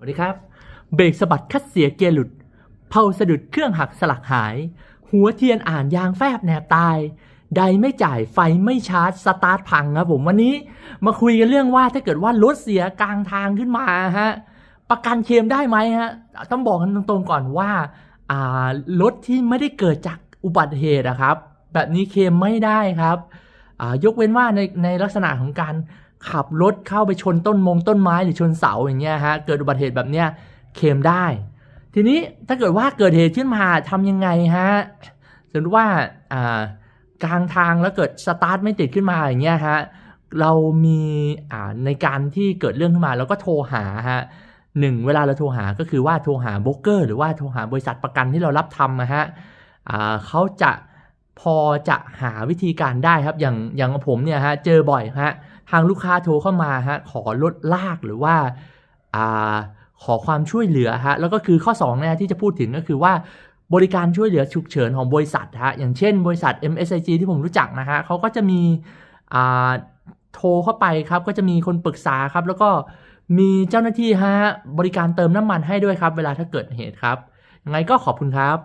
สวัสดีครับ เบรกสะบัดคัดเสียเกียร์หลุด เผาสะดุดเครื่องหักสลักหาย หัวเทียนอ่านยางแฟบแนบตาย ใดไม่จ่ายไฟไม่ชาร์จสตาร์ทพังครับผมวันนี้มาคุยกันเรื่องว่าถ้าเกิดว่ารถเสียกลางทางขึ้นมาฮะประกันเคลมได้ไหมฮะต้องบอกกันตรงๆก่อนว่าอ่ารถที่ไม่ได้เกิดจากอุบัติเหตุอะครับ แบบนี้เคลมไม่ได้ครับ ยกเว้นว่าในในลักษณะของการขับรถเข้าไปชนต้นมงต้นไม้หรือชนเสาอย่างเงี้ยฮะเกิดอุบัติเหตุแบบเนี้ยเคมได้ ทีนี้ถ้าเกิดว่าเกิดเหตุขึ้นมาทำยังไงฮะสมมติว่ากลางทางแล้วเกิดสตาร์ทไม่ติดขึ้นมาอย่างเงี้ยฮะเรามีในการที่เกิดเรื่องขึ้นมาเราก็โทรหาฮะหนึ่งเวลาเราโทรหาก็คือว่าโทรหาโบรกเกอร์ หรือว่าโทรหาบริษัทประกันที่เรารับทำนะฮะเขาจะ พอจะหาวิธีการได้ครับ อย่างอย่างผมเนี่ยฮะเจอบ่อยฮะทางลูกค้าโทรเข้ามาฮะขอลดลากหรือว่าอ่าขอความช่วยเหลือฮะแล้วก็คือข้อ2นะที่จะพูดถึงก็คือว่าบริการช่วยเหลือฉุกเฉินของบริษัทฮะอย่างเช่นบริษัท MSIG ที่ผมรู้จักนะฮะเขาก็จะมีอ่าโทรเข้าไปครับก็จะมีคนปรึกษาครับ แล้วก็มีเจ้าหน้าที่ฮะบริการเติมน้ำมันให้ด้วยครับ เวลาถ้าเกิดเหตุครับยังไงก็ขอบคุณครับ